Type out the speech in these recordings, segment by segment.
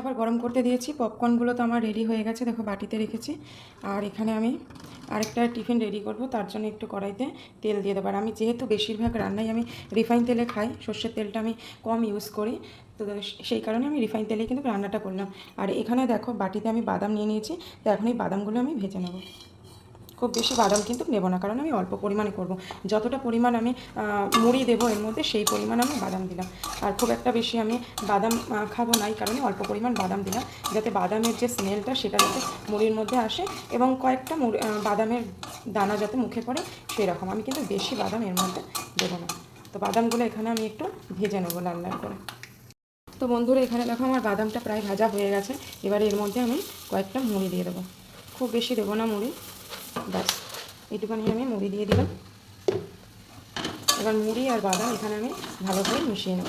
আবার গরম করতে দিয়েছি। পপকর্নগুলো তো আমার রেডি হয়ে গেছে, দেখো বাটিতে রেখেছি। আর এখানে আমি আরেকটা টিফিন রেডি করব, তার জন্য একটু কড়াইতে তেল দিয়ে দেবো। আর আমি যেহেতু বেশিরভাগ রান্নাই আমি রিফাইন তেলে খাই, সর্ষের তেলটা আমি কম ইউজ করি, তো সেই কারণে আমি রিফাইন তেলেই কিন্তু রান্নাটা করলাম। আর এখানে দেখো বাটিতে আমি বাদাম নিয়ে নিয়েছি, তো এখন এই বাদামগুলো আমি ভেজে নেব। খুব বেশি বাদাম কিন্তু নেব না, কারণ আমি অল্প পরিমাণে করব। যতটা পরিমাণ আমি মুড়ি দেবো এর মধ্যে, সেই পরিমাণ আমি বাদাম দিলাম। আর খুব একটা বেশি আমি বাদাম খাব না, এই কারণে অল্প পরিমাণ বাদাম দিলাম, যাতে বাদামের যে স্মেলটা সেটা যাতে মুড়ির মধ্যে আসে এবং কয়েকটা বাদামের দানা যাতে মুখে পড়ে সেই রকম আমি কিন্তু বেশি বাদাম এর মধ্যে দেবো না। তো বাদামগুলো এখানে আমি একটু ভেজে নেব লাল লাল করে। তো বন্ধুরা, এখানে দেখো আমার বাদামটা প্রায় ভাজা হয়ে গেছে। এবার এর মধ্যে আমি কয়েকটা মুড়ি দিয়ে দেবো। খুব বেশি দেবো না মুড়ি। ব্যাস। এইটুখানি আমি মুড়ি দিয়ে দিলাম। এবার মুড়ি আর বাদাম এখানে আমি ভালো করে মিশিয়ে নেব।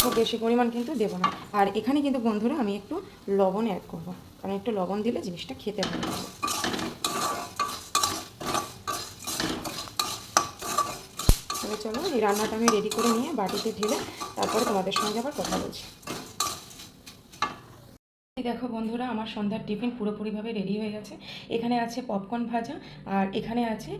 খুব বেশি পরিমাণ কিন্তু দেবো না। আর এখানে কিন্তু বন্ধুরা আমি একটু লবণ অ্যাড করব, কারণ একটু লবণ দিলে জিনিসটা খেতে ভালো তবে চলো এই রান্নাটা আমি রেডি করে নিয়ে বাটিতে ঢেলে তারপরে তোমাদের সঙ্গে আবার কথা বলছি। দেখো বন্ধুরা, আমার সন্ধ্যার টিফিন পুরোপুরিভাবে রেডি হয়ে গেছে। এখানে আছে পপকর্ন ভাজা আর এখানে আছে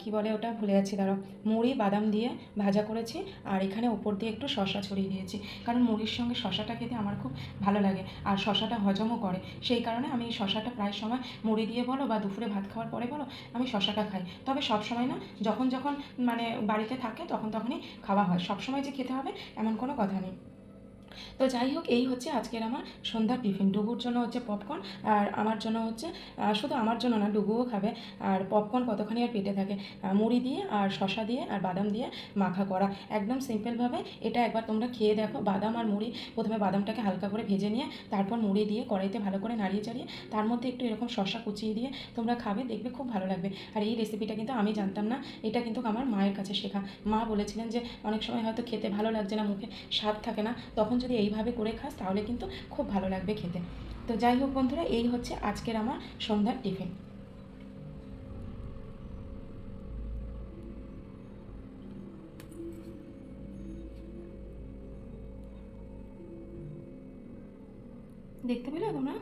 কি বলে ওটা? ভুলে যাচ্ছি, দাঁড়াও। মুড়ি, বাদাম দিয়ে ভাজা করেছি আর এখানে ওপর দিয়ে একটু শশা ছড়িয়ে দিয়েছি। কারণ মুড়ির সঙ্গে শশাটা খেতে আমার খুব ভালো লাগে আর শশাটা হজমও করে। সেই কারণে আমি শশাটা প্রায় সময় মুড়ি দিয়ে বলো বা দুপুরে ভাত খাওয়ার পরে বলো, আমি শশাটা খাই। তবে সব সময় না, যখন যখন মানে বাড়িতে থাকে তখন তখনই খাওয়া হয়। সব সময় যে খেতে হবে এমন কোনো কথা নেই। তো যাই হোক, এই হচ্ছে আজকের আমার সন্ধ্যার টিফিন। ডুবুর জন্য হচ্ছে পপকর্ন আর আমার জন্য হচ্ছে শুধু আমার জন্য না, ডুবুও খাবে। আর পপকর্ন কতখানি আর পেটে থাকে? মুড়ি দিয়ে আর শশা দিয়ে আর বাদাম দিয়ে মাখা করা। একদম সিম্পলভাবে এটা একবার তোমরা খেয়ে দেখো। বাদাম আর মুড়ি, প্রথমে বাদামটাকে হালকা করে ভেজে নিয়ে, তারপর মুড়ি দিয়ে কড়াইতে ভালো করে নাড়িয়ে চাড়িয়ে, তার মধ্যে একটু এরকম শশা কুচিয়ে দিয়ে তোমরা খাবে, দেখবে খুব ভালো লাগবে। আর এই রেসিপিটা কিন্তু আমি জানতাম না, এটা কিন্তু আমার মায়ের কাছে শেখা। মা বলেছিলেন যে, অনেক সময় হয়তো খেতে ভালো লাগছে না, মুখে স্বাদ থাকে না, তখন যদি এইভাবে করে খাস, তাহলে কিন্তু খুব ভালো লাগবে খেতে। তো যাই হোক বন্ধুরা, এই হচ্ছে আজকের আমার সন্ধ্যার টিফিন। দেখতে পেলে তোমরা?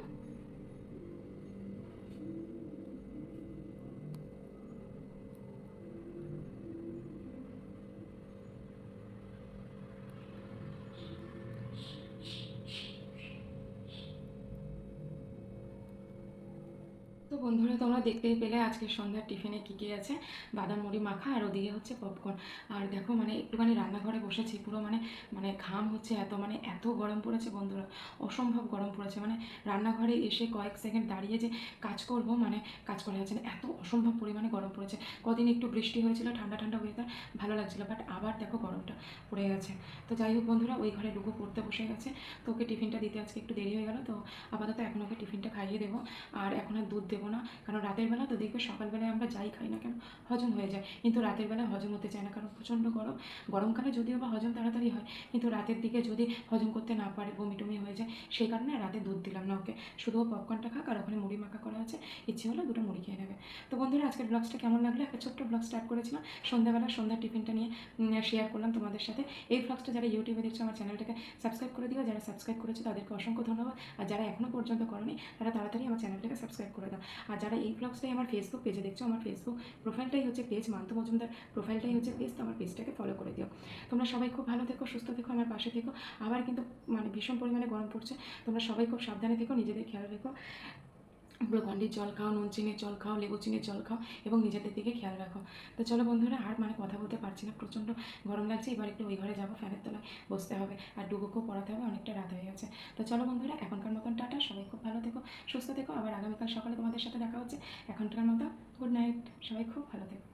বন্ধুরা, তোমরা দেখতেই পেলে আজকে সন্ধ্যার টিফিনে কী কী আছে? বাদাম, মুড়ি, মাখা আর ওদিকে হচ্ছে পপকর্ন আর দেখো মানে একটুখানি রান্নাঘরে বসেছি, পুরো মানে মানে ঘাম হচ্ছে এত মানে এত গরম পড়েছে বন্ধুরা, অসম্ভব গরম পড়েছে। মানে রান্নাঘরে এসে কয়েক সেকেন্ড দাঁড়িয়ে যে কাজ করব মানে কাজ করা যাচ্ছে না, এত অসম্ভব পরিমাণে গরম পড়েছে। কদিন একটু বৃষ্টি হয়েছিল, ঠান্ডা ঠান্ডা ওয়েদার ভালো লাগছিল বাট আবার দেখো গরমটা পড়ে গেছে। তো যাই হোক বন্ধুরা, ওই ঘরে ডুকো পড়তে বসে গেছে। তো ওকে টিফিনটা দিতে আজকে একটু দেরি হয়ে গেল, তো আপাতত এখন ওকে টিফিনটা খাইয়ে দেবো। আর এখন আর দুধ দেবো না। কারণ রাতের বেলা তো দেখবে সকালবেলায় আমরা যাই, খাই না কেন? হজম হয়ে যায়। কিন্তু রাতের বেলায় হজম হতে চায় না, কারণ প্রচণ্ড গরম। গরমকালে যদিও বা হজম তাড়াতাড়ি হয়, কিন্তু রাতের দিকে যদি হজম করতে না পারে বমি টমি হয়ে যায়, সেই কারণে রাতে দুধ দিলাম না ওকে। শুধু পপকর্নটা খাক আর ওখানে মুড়ি মাখা করা আছে। ইচ্ছে হলো দুটো মুড়ি খেয়ে নেবে। তো বন্ধুরা, আজকের ব্লগসটা কেমন লাগল? একটা ছোট্ট ব্লগ স্টার্ট করেছিলাম। সন্ধ্যাবেলা সন্ধ্যার টিফিনটা নিয়ে শেয়ার করলাম তোমাদের সাথে। এই ব্লগসটা যারা ইউটিউবে দেখছ, আমার চ্যানেলটাকে সাবস্ক্রাইব করে দিও। যারা সাবস্ক্রাইব করেছ, তাদেরকে অসংখ্য ধন্যবাদ। আর যারা এখনও পর্যন্ত করনি, তারা তাড়াতাড়ি আমার চ্যানেলটাকে সাবস্ক্রাইব করে দাও। আর যারা এই ব্লগসটাই আমার ফেসবুক পেজে দেখছ, আমার ফেসবুক প্রোফাইলটাই হচ্ছে পেজ মান্ত মজুমদার প্রোফাইলটাই হচ্ছে পেজ তো আমার পেজটাকে ফলো করে দিও। তোমরা সবাই খুব ভালো থেকো, সুস্থ থেকো, আমার পাশে থেকো। আবার কিন্তু মানে ভীষণ পরিমাণে গরম পড়ছে, তোমরা সবাই খুব সাবধানে থেকো, নিজেদের খেয়াল রেখো। গ্লুকন্ডির জল খাও, নুন, চিনির জল খাও, লেবু, চিনির জল খাও এবং নিজেদের দিকে খেয়াল রাখো। তো চলো বন্ধুরা, আর মানে কথা বলতে পারছি না, প্রচণ্ড গরম লাগছে। এবার একটু ওই ঘরে যাব, ফ্যানের তলায় বসতে হবে আর ডুবুকেও পড়াতে হবে, অনেকটা রাত হয়ে গেছে। তো চলো বন্ধুরা, এখনকার মতন টাটা, সবাই খুব ভালো থেকো, সুস্থ থেকো। আবার আগামীকাল সকালে তোমাদের সাথে দেখা হচ্ছে। এখনকার মতো, গুড নাইট, সবাই খুব ভালো থেকো।